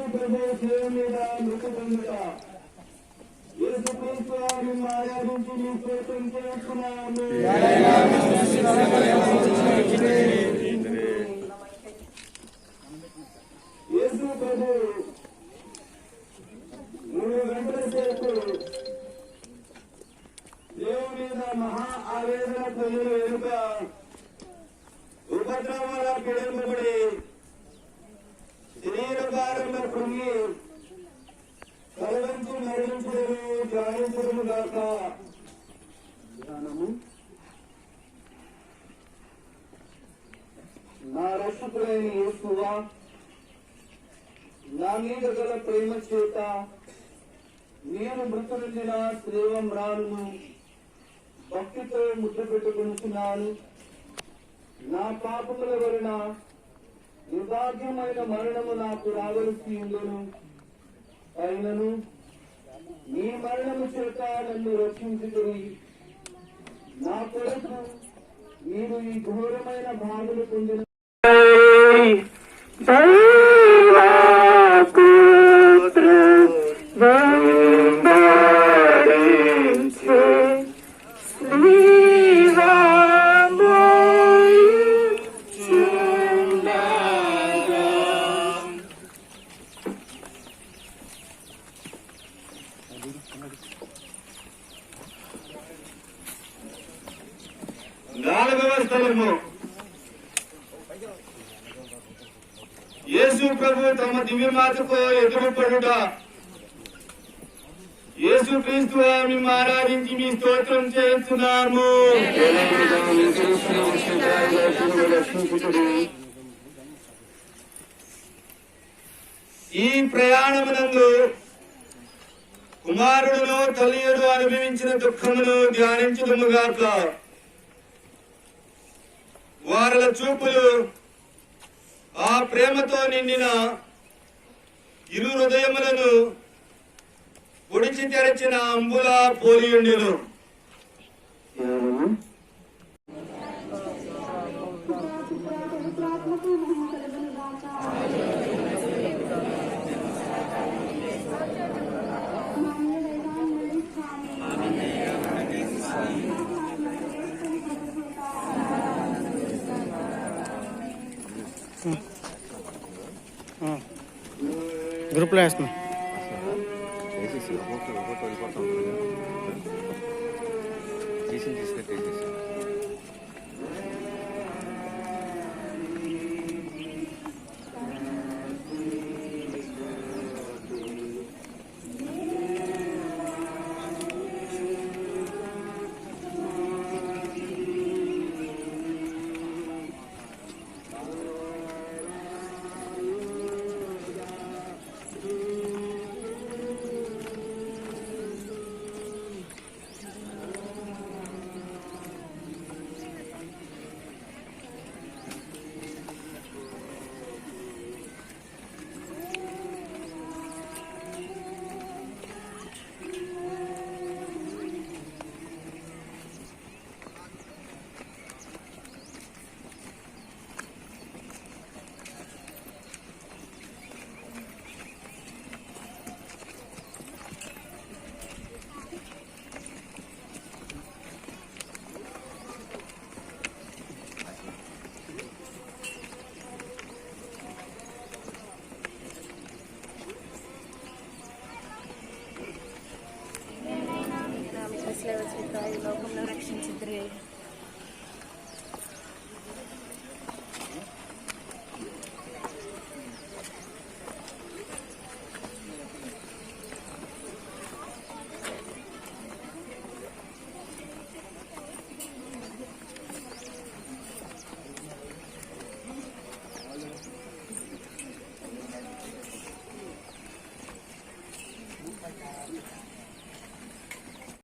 యేసు ప్రభు సేవ మీద మృతి పొందుట యేసు క్రీస్తు వారిని ఆరాధించి మీ స్తోత్రం చేస్తున్నాము యేసు ప్రభు మూడు గంటల సేపు దేవుని మీద మహా ఆవేదన పొందిన వెనుక ఉపద్రవాల పీడింపబడి మరణించడము ధ్యానించడము గాక. ధ్యానము నా రక్షకుడైన యేసువా నా మీద గల ప్రేమ చేత నేను మృతులుండిన శ్రీవం రాను భక్తితో ముద్ర పెట్టుకుంటున్నాను నా పాపముల వలన నిర్భాగ్యమైన మరణము నాకు రావలసి ఉండను. అయినను నీ మరణము చేత నన్ను రక్షించుకుని నా కొరకు మీరు ఈ ఘోరమైన బాధలు పొందిన నాలుగవ స్థలము. యేసు ప్రభు తమ దివ్యమాతకు ఎదురుపడుట. యేసు క్రీస్తు వారిని ఆరాధించి మీ స్తోత్రం చేస్తున్నాము. ఈ ప్రయాణమునందు కుమారుడును తల్లియుడు అనుభవించిన దుఃఖమును ధ్యానించుదుముగాక వారల చూపులు ఆ ప్రేమతో నిండిన ఇరు హృదయములను పొడిచి తెరచిన అంబులా పోలియుండెను గ్రూప్లో వేస్తున్నా. చేసేసి ఒక్కొక్కటి ఒక్కొక్కటి వెళ్ళిపోతా ఉంటుంది తీసి తీసుకెళ్ళి